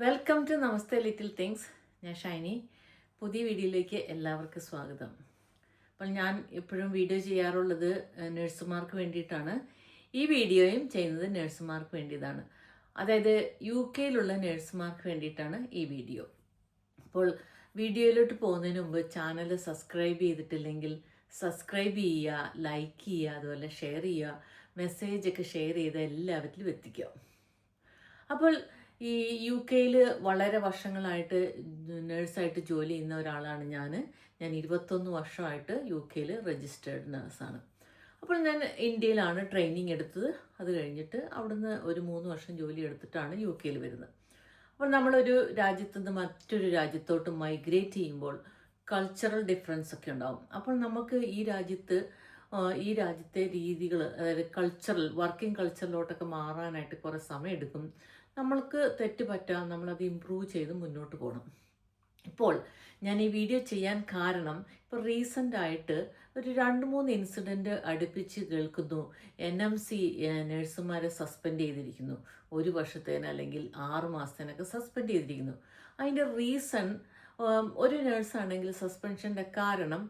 Welcome to Namaste little things ഞാൻ ഷൈനി. പുതിയ വീഡിയോയിലേക്ക് എല്ലാവർക്കും സ്വാഗതം. അപ്പോൾ ഞാൻ എപ്പോഴും വീഡിയോ ചെയ്യാറുള്ളത് നഴ്സുമാർക്ക് വേണ്ടിയിട്ടാണ്. ഈ വീഡിയോയും ചെയ്യുന്നത് നഴ്സുമാർക്ക് വേണ്ടിയതാണ്. അതായത് യു കെയിലുള്ള നഴ്സുമാർക്ക് വേണ്ടിയിട്ടാണ് ഈ വീഡിയോ. അപ്പോൾ വീഡിയോയിലോട്ട് പോകുന്നതിന് മുമ്പ് ചാനൽ സബ്സ്ക്രൈബ് ചെയ്തിട്ടില്ലെങ്കിൽ സബ്സ്ക്രൈബ് ചെയ്യുക ലൈക്ക് ചെയ്യുക അതുപോലെ ഷെയർ ചെയ്യുക മെസ്സേജൊക്കെ ഷെയർ ചെയ്ത് എല്ലാവരിലും എത്തിക്കുക. അപ്പോൾ ഈ യു കെയിൽ വളരെ വർഷങ്ങളായിട്ട് നേഴ്സായിട്ട് ജോലി ചെയ്യുന്ന ഒരാളാണ് ഞാൻ ഞാൻ ഇരുപത്തൊന്ന് വർഷമായിട്ട് യു കെയിൽ രജിസ്റ്റേർഡ് നേഴ്സാണ് അപ്പോൾ ഞാൻ ഇന്ത്യയിലാണ് ട്രെയിനിങ് എടുത്തത്. അത് കഴിഞ്ഞിട്ട് അവിടുന്ന് ഒരു മൂന്ന് വർഷം ജോലി എടുത്തിട്ടാണ് യു കെയിൽ വരുന്നത്. അപ്പോൾ നമ്മളൊരു രാജ്യത്ത് നിന്ന് മറ്റൊരു രാജ്യത്തോട്ട് മൈഗ്രേറ്റ് ചെയ്യുമ്പോൾ കൾച്ചറൽ ഡിഫറൻസ് ഒക്കെ ഉണ്ടാവും. അപ്പോൾ നമുക്ക് ഈ രാജ്യത്ത് ഈ രാജ്യത്തെ രീതികൾ അതായത് കൾച്ചറൽ വർക്കിംഗ് കൾച്ചറിലോട്ടൊക്കെ മാറാനായിട്ട് കുറേ സമയം എടുക്കും നമ്മൾക്ക് തെറ്റ് പറ്റാം നമ്മളത് ഇമ്പ്രൂവ് ചെയ്ത് മുന്നോട്ട് പോകണം ഇപ്പോൾ ഞാൻ ഈ വീഡിയോ ചെയ്യാൻ കാരണം ഇപ്പോൾ റീസെന്റ് ആയിട്ട് ഒരു രണ്ട് മൂന്ന് ഇൻസിഡന്റ് അടുപ്പിച്ച് കേൾക്കുന്നു. എൻ എം സി നഴ്സുമാരെ സസ്പെൻഡ് ചെയ്തിരിക്കുന്നു. ഒരു വർഷത്തേന് അല്ലെങ്കിൽ ആറ് മാസത്തേനൊക്കെ സസ്പെൻഡ് ചെയ്തിരിക്കുന്നു. അതിന്റെ റീസൺ ഒരു നേഴ്സാണെങ്കിൽ സസ്പെൻഷന്റെ കാരണം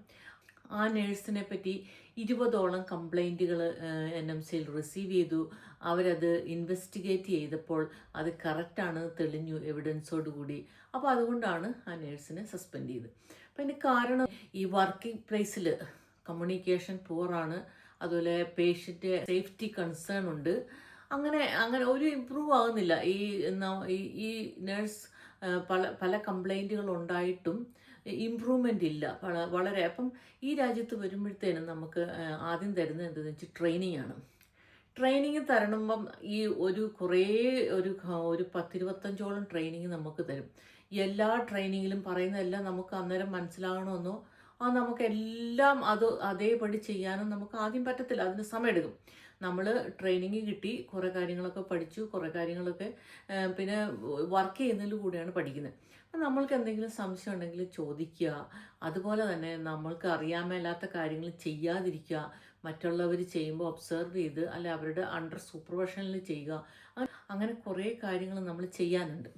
ആ നേഴ്സിനെ പറ്റി ഇരുപതോളം കംപ്ലൈന്റുകൾ എൻ എം സിയിൽ റിസീവ് ചെയ്തു. അവരത് ഇൻവെസ്റ്റിഗേറ്റ് ചെയ്തപ്പോൾ അത് കറക്റ്റാണ് തെളിഞ്ഞു എവിഡൻസോട് കൂടി. അപ്പോൾ അതുകൊണ്ടാണ് ആ നേഴ്സിനെ സസ്പെൻഡ് ചെയ്തത് അപ്പം അതിന് കാരണം ഈ വർക്കിംഗ് പ്ലേസിൽ കമ്മ്യൂണിക്കേഷൻ പൂറാണ് അതുപോലെ പേഷ്യന്റ് സേഫ്റ്റി കൺസേൺ ഉണ്ട്. അങ്ങനെ അങ്ങനെ ഒരു ഇമ്പ്രൂവ് ആകുന്നില്ല ഈ- ഈ നേഴ്സ് പല പല കംപ്ലൈന്റുകൾ ഉണ്ടായിട്ടും ഇമ്പ്രൂവ്മെന്റ് ഇല്ല. വളരെ. അപ്പം ഈ രാജ്യത്ത് വരുമ്പോഴത്തേനും നമുക്ക് ആദ്യം തരുന്നത് എന്താണെന്ന് വെച്ചാൽ ട്രെയിനിങ് ആണ്. ട്രെയിനിങ് തരണമ്പം ഈ ഒരു കുറേ ഒരു ഒരു പത്തിരുപത്തഞ്ചോളം ട്രെയിനിങ് നമുക്ക് തരും. എല്ലാ ട്രെയിനിങ്ങിലും പറയുന്നതെല്ലാം നമുക്ക് അന്നേരം മനസ്സിലാകണമെന്നോ ആ നമുക്കെല്ലാം അത് അതേപടി ചെയ്യാനും നമുക്ക് ആദ്യം പറ്റത്തില്ല. അതിന് സമയമെടുക്കും. നമ്മൾ ട്രെയിനിങ് കിട്ടി കുറേ കാര്യങ്ങളൊക്കെ പഠിച്ചു കുറേ കാര്യങ്ങളൊക്കെ പിന്നെ വർക്ക് ചെയ്യുന്നതിൽ കൂടെയാണ് പഠിക്കുന്നത്. അപ്പം നമ്മൾക്ക് എന്തെങ്കിലും സംശയം ഉണ്ടെങ്കിൽ ചോദിക്കുക. അതുപോലെ തന്നെ നമ്മൾക്ക് അറിയാൻ മേലാത്ത കാര്യങ്ങൾ ചെയ്യാതിരിക്കുക. മറ്റുള്ളവർ ചെയ്യുമ്പോൾ ഒബ്സർവ് ചെയ്ത് അല്ലെ അവരുടെ അണ്ടർ സൂപ്പർവിഷനിൽ ചെയ്യുക. അങ്ങനെ- കുറേ കാര്യങ്ങൾ നമ്മൾ ചെയ്യാനുണ്ട്.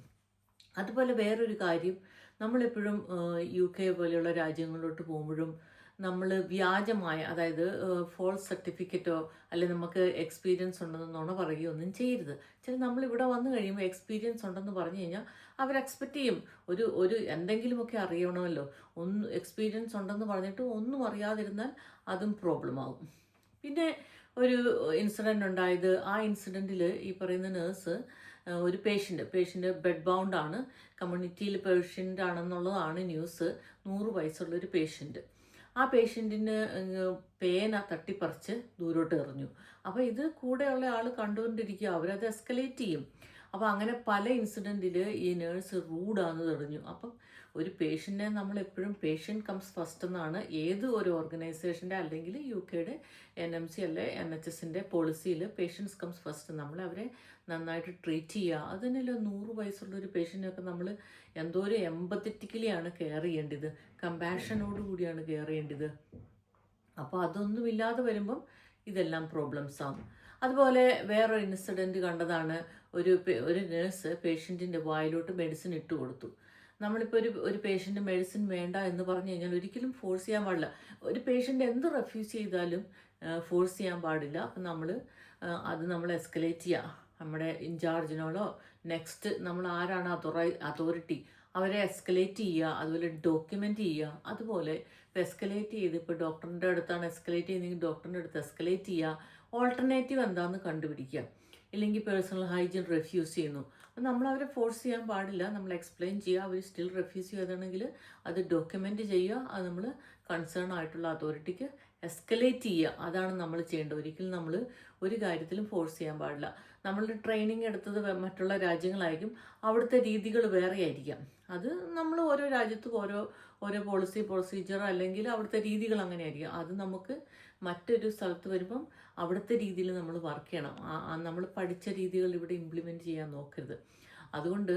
അതുപോലെ വേറൊരു കാര്യം നമ്മളെപ്പോഴും യു കെ പോലെയുള്ള രാജ്യങ്ങളിലോട്ട് പോകുമ്പോഴും നമ്മൾ വ്യാജമായ അതായത് ഫോൾസ് സർട്ടിഫിക്കറ്റോ അല്ലെ നമുക്ക് എക്സ്പീരിയൻസ് ഉണ്ടെന്ന് നുണ പറയുകയോ ഒന്നും ചെയ്യരുത്. ചില നമ്മൾ ഇവിടെ വന്നു കഴിയുമ്പോൾ എക്സ്പീരിയൻസ് ഉണ്ടെന്ന് പറഞ്ഞു കഴിഞ്ഞാൽ അവർ എക്സ്പെക്റ്റ് ചെയ്യും. ഒരു ഒരു എന്തെങ്കിലുമൊക്കെ അറിയണമല്ലോ. ഒന്ന് എക്സ്പീരിയൻസ് ഉണ്ടെന്ന് പറഞ്ഞിട്ട് ഒന്നും അറിയാതിരുന്നാൽ അതും പ്രോബ്ലം ആകും പിന്നെ ഒരു ഇൻസിഡന്റ് ഉണ്ടായത് ആ ഇൻസിഡന്റിൽ ഈ പറയുന്ന നേഴ്സ് ഒരു പേഷ്യന്റ് പേഷ്യന്റ് ബെഡ് ബൗണ്ട് ആണ്. കമ്മ്യൂണിറ്റിയിൽ പേഷ്യന്റ് ആണെന്നുള്ളതാണ് ന്യൂസ് നൂറ് വയസ്സുള്ളൊരു പേഷ്യന്റ് ആ പേഷ്യന്റിന് പേന തട്ടിപ്പറിച്ച് ദൂരോട്ട് എറിഞ്ഞു. അപ്പോൾ ഇത് കൂടെയുള്ള ആൾ കണ്ടുകൊണ്ടിരിക്കുക അവരത് എസ്കലേറ്റ് ചെയ്യും. അപ്പോൾ അങ്ങനെ പല ഇൻസിഡന്റിൽ ഈ നേഴ്സ് റൂഡാന്ന് തെളിഞ്ഞു. അപ്പം ഒരു പേഷ്യന്റിനെ നമ്മൾ എപ്പോഴും പേഷ്യന്റ് കംസ് ഫസ്റ്റ് എന്നാണ് ഏത് ഒരു ഓർഗനൈസേഷന്റെ അല്ലെങ്കിൽ യു കെയുടെ എൻ എം സി അല്ലെ എൻ എച്ച് എസിന്റെ പോളിസിയിൽ പേഷ്യൻസ് കംസ് ഫസ്റ്റ് നമ്മൾ അവരെ നന്നായിട്ട് ട്രീറ്റ് ചെയ്യുക. അതിനല്ലോ നൂറ് വയസ്സുള്ള ഒരു പേഷ്യന്റിനൊക്കെ നമ്മൾ എന്തോ ഒരു എമ്പത്തറ്റിക്കലിയാണ് കെയർ ചെയ്യേണ്ടത്. കമ്പാഷനോട് കൂടിയാണ് കെയർ ചെയ്യേണ്ടത്. അപ്പോൾ അതൊന്നുമില്ലാതെ വരുമ്പം ഇതെല്ലാം പ്രോബ്ലംസ് ആവും അതുപോലെ വേറൊരു ഇൻസിഡന്റ് കണ്ടതാണ് ഒരു ഒരു നേഴ്സ് പേഷ്യന്റിന്റെ വായിലോട്ട് മെഡിസിൻ ഇട്ട് കൊടുത്തു. നമ്മളിപ്പോൾ ഒരു ഒരു പേഷ്യന്റ് മെഡിസിൻ വേണ്ട എന്ന് പറഞ്ഞു കഴിഞ്ഞാൽ ഒരിക്കലും ഫോഴ്സ് ചെയ്യാൻ പാടില്ല. ഒരു പേഷ്യന്റ് എന്ത് റെഫ്യൂസ് ചെയ്താലും ഫോഴ്സ് ചെയ്യാൻ പാടില്ല. അപ്പം നമ്മൾ അത് നമ്മൾ എസ്കലേറ്റ് ചെയ്യുക നമ്മുടെ ഇൻചാർജിനോടോ നെക്സ്റ്റ് നമ്മൾ ആരാണ് അതോറൈ അതോറിറ്റി അവരെ എസ്കലേറ്റ് ചെയ്യുക അതുപോലെ ഡോക്യുമെന്റ് ചെയ്യുക അതുപോലെ ഇപ്പോൾ എസ്കലേറ്റ് ചെയ്ത് ഇപ്പോൾ ഡോക്ടറിന്റെ അടുത്താണ് എസ്കലേറ്റ് ചെയ്യുന്നതെങ്കിൽ ഡോക്ടറിന്റെ അടുത്ത് എസ്കലേറ്റ് ചെയ്യുക ഓൾട്ടർനേറ്റീവ് എന്താണെന്ന് കണ്ടുപിടിക്കുക. ഇല്ലെങ്കിൽ പേഴ്സണൽ ഹൈജീൻ റെഫ്യൂസ് ചെയ്യുന്നു. അപ്പം നമ്മൾ അവരെ ഫോഴ്സ് ചെയ്യാൻ പാടില്ല. നമ്മൾ എക്സ്പ്ലെയിൻ ചെയ്യുക. അവർ സ്റ്റിൽ റെഫ്യൂസ് ചെയ്യുകയാണെങ്കിൽ അത് ഡോക്യുമെന്റ് ചെയ്യുക. അത് നമ്മൾ കൺസേൺ ആയിട്ടുള്ള അതോറിറ്റിക്ക് എസ്കലേറ്റ് ചെയ്യുക. അതാണ് നമ്മൾ ചെയ്യേണ്ടത്. ഒരിക്കലും നമ്മൾ ഒരു കാര്യത്തിലും ഫോഴ്സ് ചെയ്യാൻ പാടില്ല. നമ്മൾ ട്രെയിനിങ് എടുത്തത് മറ്റുള്ള രാജ്യങ്ങളായിരിക്കും. അവിടുത്തെ രീതികൾ വേറെ ആയിരിക്കാം. അത് നമ്മൾ ഓരോ രാജ്യത്തും ഓരോ ഓരോ പോളിസി പ്രൊസീജിയർ അല്ലെങ്കിൽ അവിടുത്തെ രീതികൾ അങ്ങനെ ആയിരിക്കും. അത് നമുക്ക് മറ്റൊരു സ്ഥലത്ത് വരുമ്പം അവിടുത്തെ രീതിയിൽ നമ്മൾ വർക്ക് ചെയ്യണം. നമ്മൾ പഠിച്ച രീതികൾ ഇവിടെ ഇംപ്ലിമെന്റ് ചെയ്യാൻ നോക്കരുത്. അതുകൊണ്ട്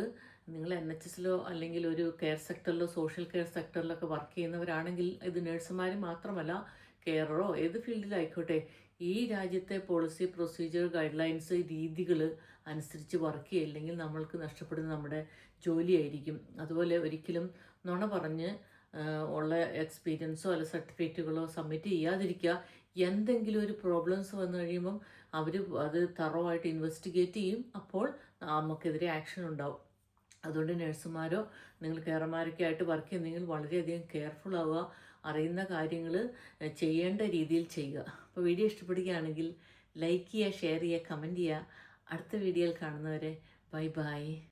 നിങ്ങൾ എൻ എച്ച് എസിലോ അല്ലെങ്കിൽ ഒരു കെയർ സെക്ടറിലോ സോഷ്യൽ കെയർ സെക്ടറിലൊക്കെ വർക്ക് ചെയ്യുന്നവരാണെങ്കിൽ ഇത് നഴ്സുമാർ മാത്രമല്ല കെയറോ ഏത് ഫീൽഡിലായിക്കോട്ടെ ഈ രാജ്യത്തെ പോളിസി പ്രൊസീജിയർ ഗൈഡ് ലൈൻസ് രീതികൾ അനുസരിച്ച് വർക്ക് ചെയ്യില്ലെങ്കിൽ നമ്മൾക്ക് നഷ്ടപ്പെടുന്ന നമ്മുടെ ജോലിയായിരിക്കും അതുപോലെ ഒരിക്കലും നുണ പറഞ്ഞ് ഉള്ള എക്സ്പീരിയൻസോ അല്ല സർട്ടിഫിക്കറ്റുകളോ സബ്മിറ്റ് ചെയ്യാതിരിക്കുക. എന്തെങ്കിലും ഒരു പ്രോബ്ലംസ് വന്നു കഴിയുമ്പം അവർ അത് തറവായിട്ട് ഇൻവെസ്റ്റിഗേറ്റ് ചെയ്യും. അപ്പോൾ നമുക്കെതിരെ ആക്ഷൻ ഉണ്ടാവും. അതുകൊണ്ട് നഴ്സുമാരോ നിങ്ങൾ കെയർമാരൊക്കെ ആയിട്ട് വർക്ക് ചെയ്യുന്നെങ്കിൽ വളരെയധികം കെയർഫുൾ ആവുക. അറിയുന്ന കാര്യങ്ങൾ ചെയ്യേണ്ട രീതിയിൽ ചെയ്യുക. അപ്പോൾ വീഡിയോ ഇഷ്ടപ്പെടുകയാണെങ്കിൽ ലൈക്ക് ചെയ്യുക ഷെയർ ചെയ്യുക കമന്റ് ചെയ്യുക. അടുത്ത വീഡിയോയിൽ കാണുന്നവരെ ബൈ ബൈ